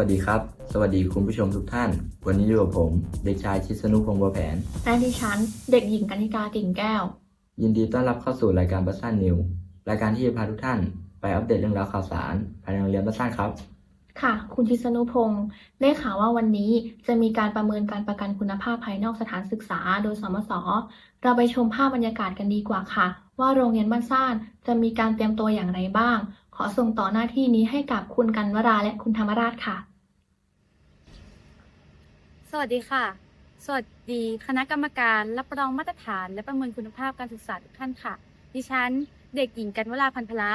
สวัสดีครับ สวัสดีคุณผู้ชมทุกท่าน วันนี้อยู่กับผม เด็กชายชิสนุพงษ์บัวแผน และดิฉัน เด็กหญิงกนิกากิ่งแก้ว ยินดีต้อนรับเข้าสู่รายการบัสซันนิว รายการที่จะพาทุกท่านไปอัปเดตเรื่องราวข่าวสารภายในโรงเรียนบัสซันครับ ค่ะ คุณชิสนุพงศ์ได้ข่าวว่าวันนี้จะมีการประเมินการประกันคุณภาพภายนอกสถานศึกษา โดยสมศเราไปชมภาพบรรยากาศกันดีกว่าค่ะ ว่าโรงเรียนบ้านซ่านจะมีการเตรียมตัวอย่างไรบ้างขอส่งต่อหน้าที่นี้ให้กับคุณกันวราและคุณธรรมราชค่ะ สวัสดีค่ะ สวัสดีคณะกรรมการรับรองมาตรฐาน และประเมินคุณภาพการศึกษาทุกท่านค่ะ ดิฉันเด็กหญิงกันวราพันธละ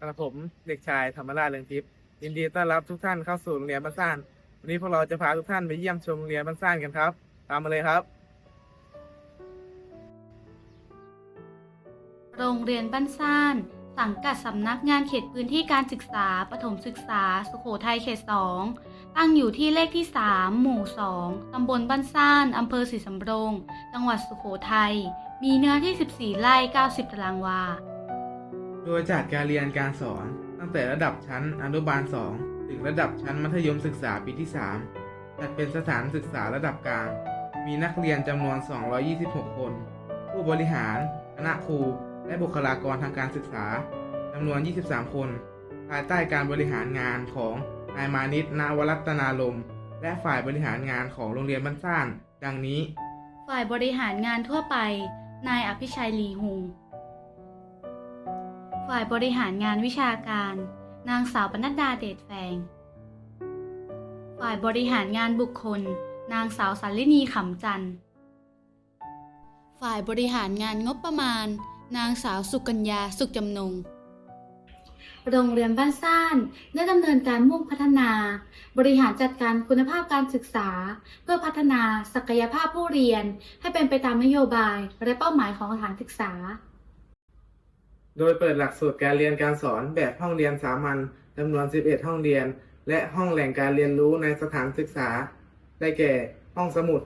กระผมเด็กชายธรรมราชเรืองทิพย์ยินดีต้อนรับทุกท่านเข้าสู่โรงเรียนบ้านซ่านวันนี้พวกเราจะพาทุกท่านไปเยี่ยมชมโรงเรียนบ้านซ่านกันครับ ตามมาเลยครับ โรงเรียนบ้านซ่าน สังกัดสำนักงานเขตพื้นที่การศึกษาปฐมศึกษา สุโขทัยเขต2 ตั้งอยู่ที่เลขที่ 3 หมู่ 2 ตำบลบ้านซ่าน อำเภอศรีสำโรง จังหวัดสุโขทัย มีเนื้อที่ 14 ไร่ 90 ตารางวา โดยจัดการเรียนการสอน ตั้งแต่ระดับชั้นอนุบาล 2 ถึงระดับชั้นมัธยมศึกษาปีที่ 3 จัดเป็นสถานศึกษาระดับกลาง มีนักเรียนจำนวน 226 คน ผู้บริหาร คณะครู และบุคลากรทางการศึกษาจำนวน 23 คน ภายใต้การบริหารงานของ นายมานิตนาวรัตนารมและฝ่ายบริหารงานของโรงเรียนบ้านซ่าน ดังนี้ ฝ่ายบริหารงานทั่วไป นายอภิชัยลีหุง ฝ่ายบริหารงานวิชาการ นางสาวปนัดดาเดชแฟง ฝ่ายบริหารงานบุคคล นางสาวสัลลินีขำจันทร์ฝ่ายบริหารงานงบประมาณ นางสาวสุกัญญาสุขจำนง โรงเรียนบ้านซ่านได้ดำเนินการมุ่งพัฒนา บริหารจัดการคุณภาพการศึกษา เพื่อพัฒนาศักยภาพผู้เรียน ให้เป็นไปตามนโยบายและเป้าหมายของสถานศึกษา โดยเปิดหลักสูตรการเรียนการสอนแบบห้องเรียนสามัญจำนวน 11 ห้องเรียน และห้องแหล่งการเรียนรู้ในสถานศึกษา ได้แก่ ห้องสมุด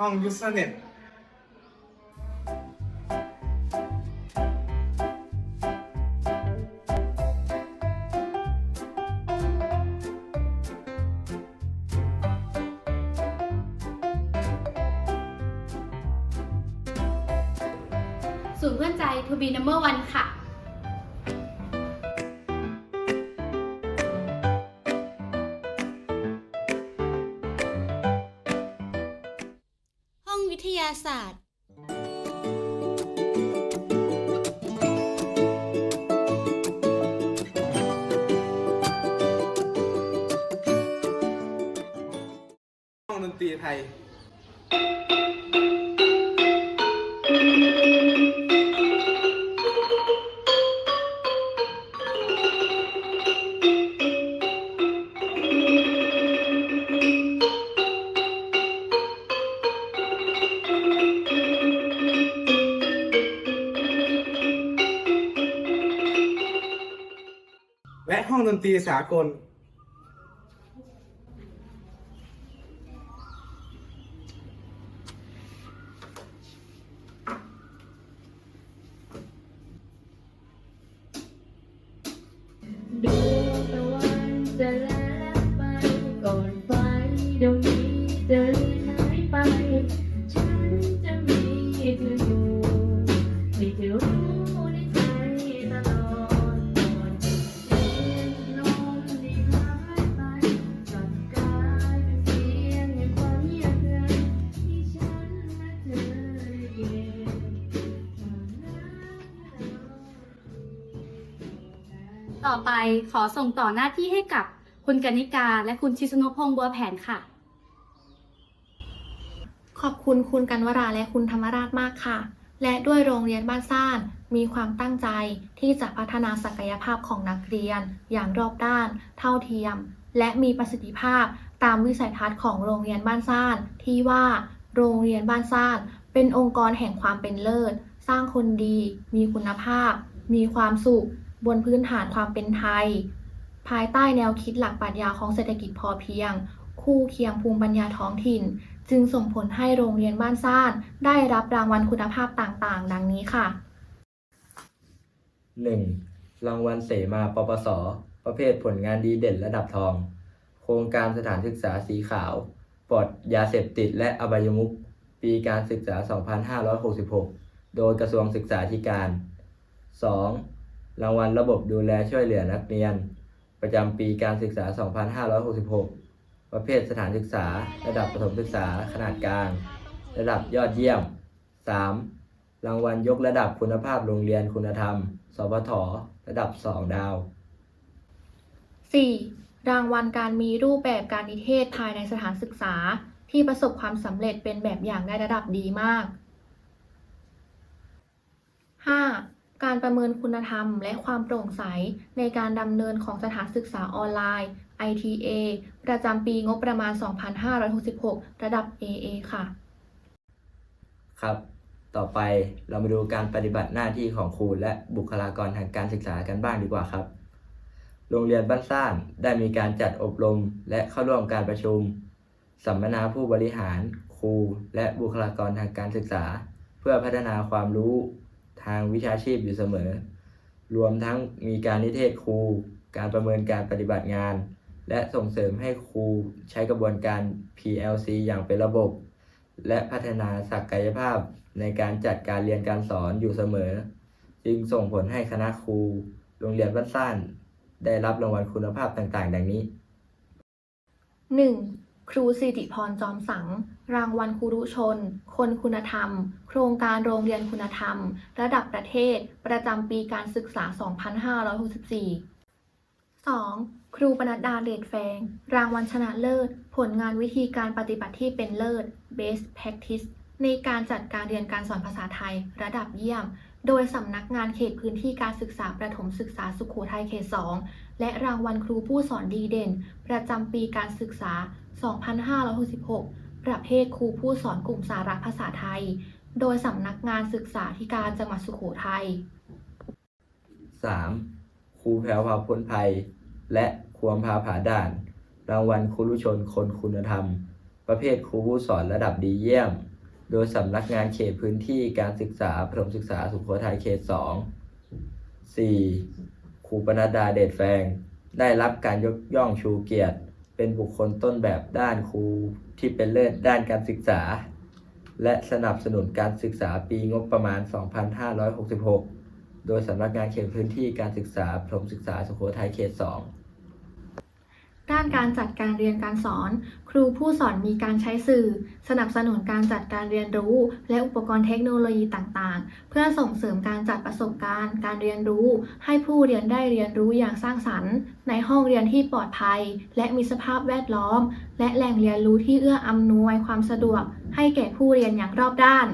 ห้องยูสเน็ตศูนย์เพื่อนใจ to be number one ค่ะ ตรีไทยและห้องดนตรีสากล ต่อไปขอส่งต่อหน้าที่ให้กับคุณกนิกาและคุณชิสนุพงษ์บัวแผนค่ะ ขอบคุณคุณกันวราและคุณธรรมราชมากค่ะ และด้วยโรงเรียนบ้านซ่านมีความตั้งใจที่จะพัฒนาศักยภาพของนักเรียน อย่างรอบด้าน เท่าเทียม และมีประสิทธิภาพตามวิสัยทัศน์ของโรงเรียนบ้านซ่านที่ว่าโรงเรียนบ้านซ่านเป็นองค์กรแห่งความเป็นเลิศ สร้างคนดี มีคุณภาพ มีความสุข บนพื้นฐานความเป็นไทย ภายใต้แนวคิดหลักปรัชญาของเศรษฐกิจพอเพียง คู่เคียงภูมิปัญญาท้องถิ่น จึงส่งผลให้โรงเรียนบ้านซ่าน ได้รับรางวัลคุณภาพต่างๆ ดังนี้ค่ะ 1. รางวัลเสมาปปส ประเภทผลงานดีเด่นระดับทอง โครงการสถานศึกษาสีขาว ปลอดยาเสพติดและอบายมุขปีการศึกษา 2566 โดยกระทรวงศึกษาธิการ 2. รางวัลระบบดูแลช่วยเหลือนักเรียน ประจำปีการศึกษา 2566 ประเภทสถานศึกษา ระดับประถมศึกษาขนาดกลาง ระดับยอดเยี่ยม 3. รางวัลยกระดับคุณภาพโรงเรียนคุณธรรม สพท ระดับ 2 ดาว 4. รางวัลการมีรูปแบบการนิเทศภายในสถานศึกษา ที่ประสบความสำเร็จเป็นแบบอย่างในระดับดีมาก 5. การประเมินคุณธรรมและความโปร่งใส ในการดำเนินของสถานศึกษาออนไลน์ ITA ประจำปีงบประมาณ 2566 ระดับ AA ค่ะ ครับ ต่อไปเรามาดูการปฏิบัติหน้าที่ของครูและบุคลากรทางการศึกษากันบ้างดีกว่าครับ โรงเรียนบ้านสร้างได้มีการจัดอบรมและเข้าร่วมการประชุม สัมมนาผู้บริหาร ครู และบุคลากรทางการศึกษา เพื่อพัฒนาความรู้ ทางวิชาชีพอยู่เสมอ รวมทั้งมีการนิเทศครู การประเมินการปฏิบัติงาน และส่งเสริมให้ครูใช้กระบวนการ PLC อย่างเป็นระบบ และพัฒนาศักยภาพในการจัดการเรียนการสอนอยู่เสมอ จึงส่งผลให้คณะครู โรงเรียนบ้านซ่านได้รับรางวัลคุณภาพต่างๆ ดังนี้ 1. ครูสิริพรจอมสัง รางวัลครูรุชน คนคุณธรรม โครงการโรงเรียนคุณธรรม ระดับประเทศ ประจำปีการศึกษา 2564 2. ครูปนัดดาเดชแฟง รางวัลชนะเลิศ ผลงานวิธีการปฏิบัติที่เป็นเลิศ Best Practice ในการจัดการเรียนการสอนภาษาไทย ระดับเยี่ยม โดยสำนักงานเขตพื้นที่การศึกษาประถมศึกษาสุขโขทัยเขต 2 และรางวัลครูผู้สอนดีเด่น ประจำปีการศึกษา 2566 ประเภทครูผู้สอนกลุ่มสาระภาษาไทย โดยสำนักงานศึกษาธิการจังหวัดสุขโขทัย 3. ครูแพรวพาพ้นภัย และควมพาผาด่าน รางวัลครูรุชนคนคุณธรรม ประเภทครูผู้สอนระดับดีเยี่ยม โดยสำนักงานเขตพื้นที่การศึกษาประถมศึกษาสุโขทัยเขต 2 4. ครูปนัดดาเดชแฟง ได้รับการยกย่องชูเกียรติ เป็นบุคคลต้นแบบด้านครูที่เป็นเลิศด้านการศึกษา และสนับสนุนการศึกษาปีงบประมาณ 2566 โดยสำนักงานเขตพื้นที่การศึกษาพรมศึกษาสุโขทัยเขต 2 ด้านการจัดการเรียนการสอน ครูผู้สอนมีการใช้สื่อ สนับสนุนการจัดการเรียนรู้ และอุปกรณ์เทคโนโลยีต่างๆ เพื่อส่งเสริมการจัดประสบการณ์ การเรียนรู้ ให้ผู้เรียนได้เรียนรู้อย่างสร้างสรรค์ ในห้องเรียนที่ปลอดภัย และมีสภาพแวดล้อม และแหล่งเรียนรู้ที่เอื้ออำนวยความสะดวก ให้แก่ผู้เรียนอย่างรอบด้าน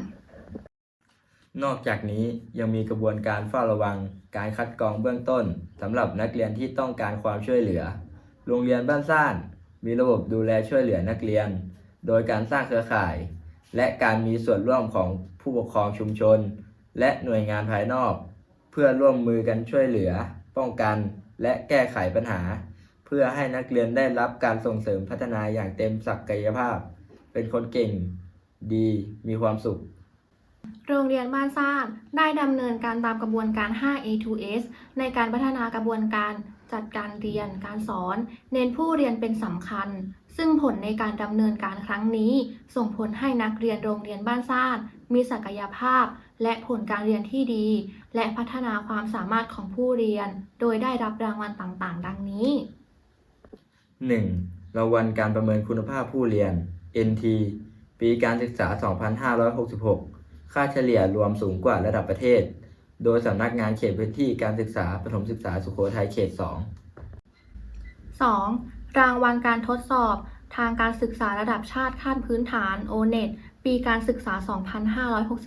นอกจากนี้ยังมีกระบวนการเฝ้าระวัง การคัดกรองเบื้องต้นสำหรับนักเรียนที่ต้องการความช่วยเหลือ โรงเรียนบ้านซ่าน มีระบบดูแลช่วยเหลือนักเรียน โดยการสร้างเครือข่าย และการมีส่วนร่วมของผู้ปกครองชุมชน และหน่วยงานภายนอก เพื่อร่วมมือกันช่วยเหลือ ป้องกัน และแก้ไขปัญหา เพื่อให้นักเรียนได้รับการส่งเสริมพัฒนาอย่างเต็มศักยภาพ เป็นคนเก่ง ดี มีความสุข โรงเรียนบ้านซ่านได้ดำเนินการตามกระบวนการ 5A2S ในการพัฒนากระบวนการจัดการเรียนการสอน เน้นผู้เรียนเป็นสำคัญ ซึ่งผลในการดำเนินการครั้งนี้ ส่งผลให้นักเรียนโรงเรียนบ้านซ่านมีศักยภาพ และผลการเรียนที่ดี และพัฒนาความสามารถของผู้เรียน โดยได้รับรางวัลต่างๆ ดังนี้ 1. รางวัลการประเมินคุณภาพผู้เรียน NT ปีการศึกษา 2566 ค่าเฉลี่ยรวมสูงกว่าระดับประเทศ โดยสำนักงานเขตพื้นที่การศึกษาประถมศึกษาสุโขทัยเขต 2 2. รางวัลการทดสอบทางการศึกษาระดับชาติขั้นพื้นฐาน O-NET ปีการศึกษา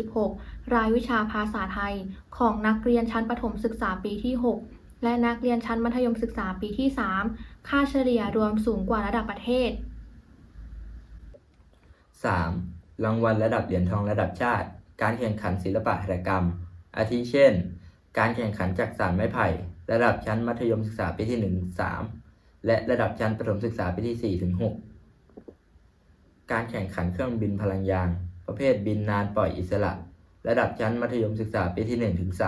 2566 รายวิชาภาษาไทย ของนักเรียนชั้นประถมศึกษาปีที่ 6 และนักเรียนชั้นมัธยมศึกษาปีที่ 3 ค่าเฉลี่ยรวมสูงกว่าระดับประเทศ 3. รางวัลระดับเหรียญทองระดับชาติ การแข่งขันศิลปะหัตถกรรม อาทิเช่น การแข่งขันจักสานไม้ไผ่ ระดับชั้นมัธยมศึกษาปีที่1 3 และระดับชั้นประถมศึกษาปีที่4ถึง6การแข่งขันเครื่องบินพลังยางประเภทบินนานปล่อยอิสระ ระดับชั้นมัธยมศึกษาปีที่1ถึง3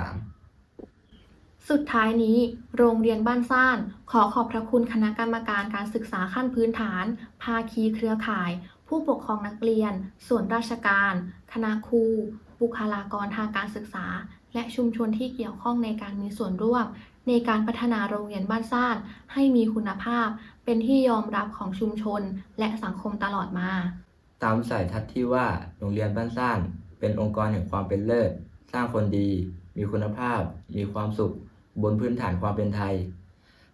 สุดท้ายนี้ โรงเรียนบ้านซ่าน ขอขอบพระคุณคณะกรรมการการศึกษาขั้นพื้นฐาน ภาคีเครือข่าย ผู้ปกครองนักเรียน ส่วนราชการ คณะครู บุคลากรทางการศึกษา และชุมชนที่เกี่ยวข้องในการมีส่วนร่วม ในการพัฒนาโรงเรียนบ้านซ่านให้มีคุณภาพ เป็นที่ยอมรับของชุมชนและสังคมตลอดมา ตามสายทัศน์ที่ว่าโรงเรียนบ้านซ่านเป็นองค์กรแห่งความเป็นเลิศ สร้างคนดี มีคุณภาพ มีความสุข บนพื้นฐานความเป็นไทย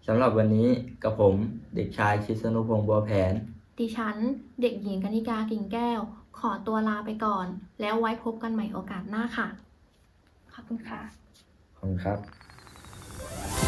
สำหรับวันนี้กับผมเด็กชายชิสนุพงษ์บัวแผน ดิฉัน เด็กหญิงกนิกากิ่งแก้ว ขอตัวลาไปก่อน แล้วไว้พบกันใหม่โอกาสหน้าค่ะ ขอบคุณค่ะ ขอบคุณครับ